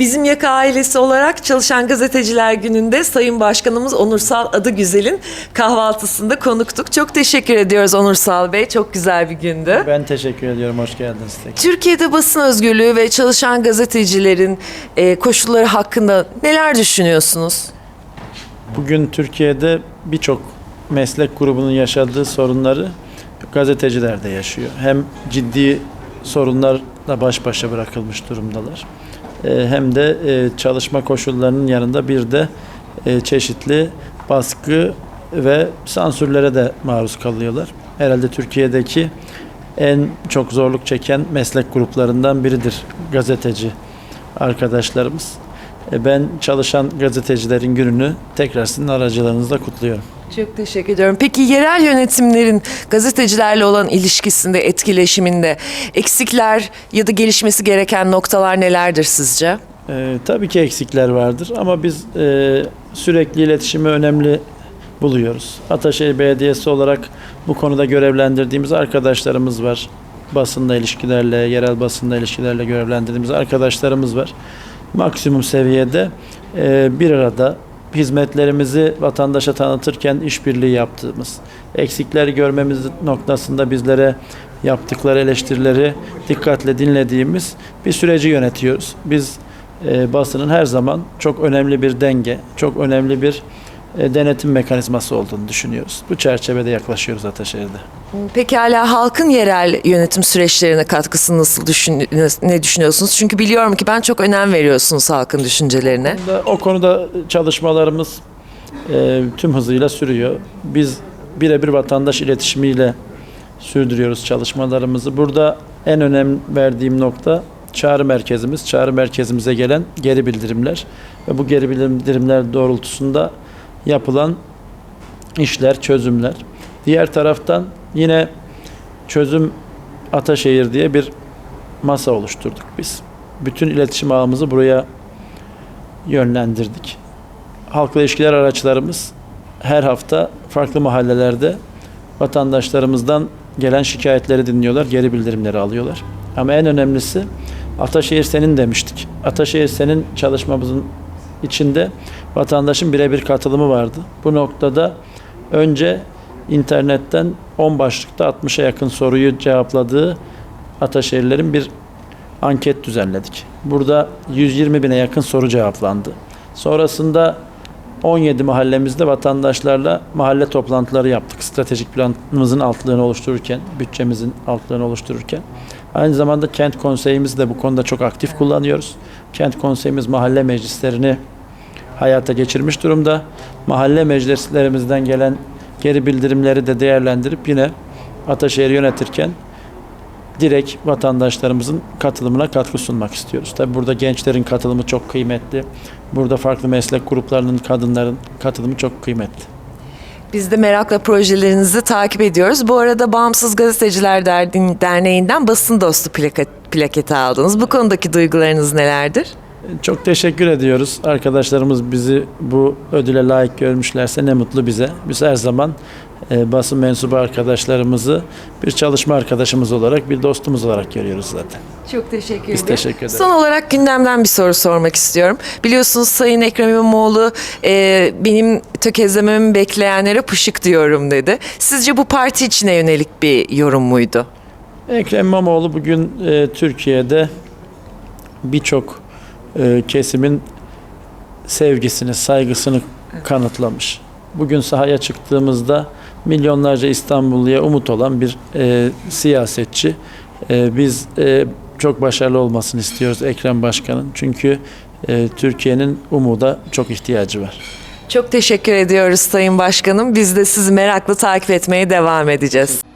Bizim Yaka ailesi olarak Çalışan Gazeteciler Günü'nde Sayın Başkanımız Onursal Adı Güzel'in kahvaltısında konuktuk. Çok teşekkür ediyoruz Onursal Bey. Çok güzel bir gündü. Ben teşekkür ediyorum. Hoş geldiniz tekrar. Türkiye'de basın özgürlüğü ve çalışan gazetecilerin e, koşulları hakkında neler düşünüyorsunuz? Bugün Türkiye'de birçok meslek grubunun yaşadığı sorunları gazeteciler de yaşıyor. Hem ciddi sorunlarla baş başa bırakılmış durumdalar. Ee, Hem de e, çalışma koşullarının yanında bir de e, çeşitli baskı ve sansürlere de maruz kalıyorlar. Herhalde Türkiye'deki en çok zorluk çeken meslek gruplarından biridir gazeteci arkadaşlarımız. E, Ben çalışan gazetecilerin gününü tekrar sizin aracılığınızla kutluyorum. Çok teşekkür ediyorum. Peki yerel yönetimlerin gazetecilerle olan ilişkisinde, etkileşiminde eksikler ya da gelişmesi gereken noktalar nelerdir sizce? E, tabii ki eksikler vardır ama biz e, sürekli iletişimi önemli buluyoruz. Ataşehir Belediyesi olarak bu konuda görevlendirdiğimiz arkadaşlarımız var. Basınla ilişkilerle, yerel basınla ilişkilerle görevlendirdiğimiz arkadaşlarımız var. Maksimum seviyede e, bir arada hizmetlerimizi vatandaşa tanıtırken işbirliği yaptığımız, eksikleri görmemiz noktasında bizlere yaptıkları eleştirileri dikkatle dinlediğimiz bir süreci yönetiyoruz. Biz e, basının her zaman çok önemli bir denge, çok önemli bir denetim mekanizması olduğunu düşünüyoruz. Bu çerçevede yaklaşıyoruz Ataşehir'de. Pekala halkın yerel yönetim süreçlerine katkısını nasıl düşün, ne düşünüyorsunuz? Çünkü biliyorum ki ben çok önem veriyorsunuz halkın düşüncelerine. O konuda çalışmalarımız e, tüm hızıyla sürüyor. Biz birebir vatandaş iletişimiyle sürdürüyoruz çalışmalarımızı. Burada en önem verdiğim nokta çağrı merkezimiz. Çağrı merkezimize gelen geri bildirimler ve bu geri bildirimler doğrultusunda yapılan işler, çözümler. Diğer taraftan yine çözüm Ataşehir diye bir masa oluşturduk biz. Bütün iletişim ağımızı buraya yönlendirdik. Halkla ilişkiler araçlarımız her hafta farklı mahallelerde vatandaşlarımızdan gelen şikayetleri dinliyorlar, geri bildirimleri alıyorlar. Ama en önemlisi Ataşehir senin demiştik. Ataşehir senin çalışmamızın içinde vatandaşın birebir katılımı vardı. Bu noktada önce internetten 10 başlıkta 60'a yakın soruyu cevapladığı Ataşehirlerin bir anket düzenledik. Burada 120 bine yakın soru cevaplandı. Sonrasında 17 mahallemizde vatandaşlarla mahalle toplantıları yaptık. Stratejik planımızın altlığını oluştururken, bütçemizin altlığını oluştururken. Aynı zamanda kent konseyimizi de bu konuda çok aktif kullanıyoruz. Kent konseyimiz mahalle meclislerini hayata geçirmiş durumda. Mahalle meclislerimizden gelen geri bildirimleri de değerlendirip yine Ataşehir'i yönetirken direkt vatandaşlarımızın katılımına katkı sunmak istiyoruz. Tabi burada gençlerin katılımı çok kıymetli. Burada farklı meslek gruplarının, kadınların katılımı çok kıymetli. Biz de merakla projelerinizi takip ediyoruz. Bu arada Bağımsız Gazeteciler Derneği'nden basın dostu plaket, plaketi aldınız. Bu konudaki duygularınız nelerdir? Çok teşekkür ediyoruz. Arkadaşlarımız bizi bu ödüle layık görmüşlerse ne mutlu bize. Biz her zaman e, basın mensubu arkadaşlarımızı bir çalışma arkadaşımız olarak, bir dostumuz olarak görüyoruz zaten. Çok teşekkür Biz teşekkür ederiz. Son olarak gündemden bir soru sormak istiyorum. Biliyorsunuz Sayın Ekrem İmamoğlu e, benim tökezlememi bekleyenlere pışık diyorum dedi. Sizce bu parti içine yönelik bir yorum muydu? Ekrem İmamoğlu bugün e, Türkiye'de birçok e, kesimin sevgisini, saygısını kanıtlamış. Bugün sahaya çıktığımızda milyonlarca İstanbulluya umut olan bir e, siyasetçi. E, biz e, çok başarılı olmasını istiyoruz Ekrem Başkan'ın. Çünkü e, Türkiye'nin umuda çok ihtiyacı var. Çok teşekkür ediyoruz Sayın Başkanım. Biz de sizi merakla takip etmeye devam edeceğiz.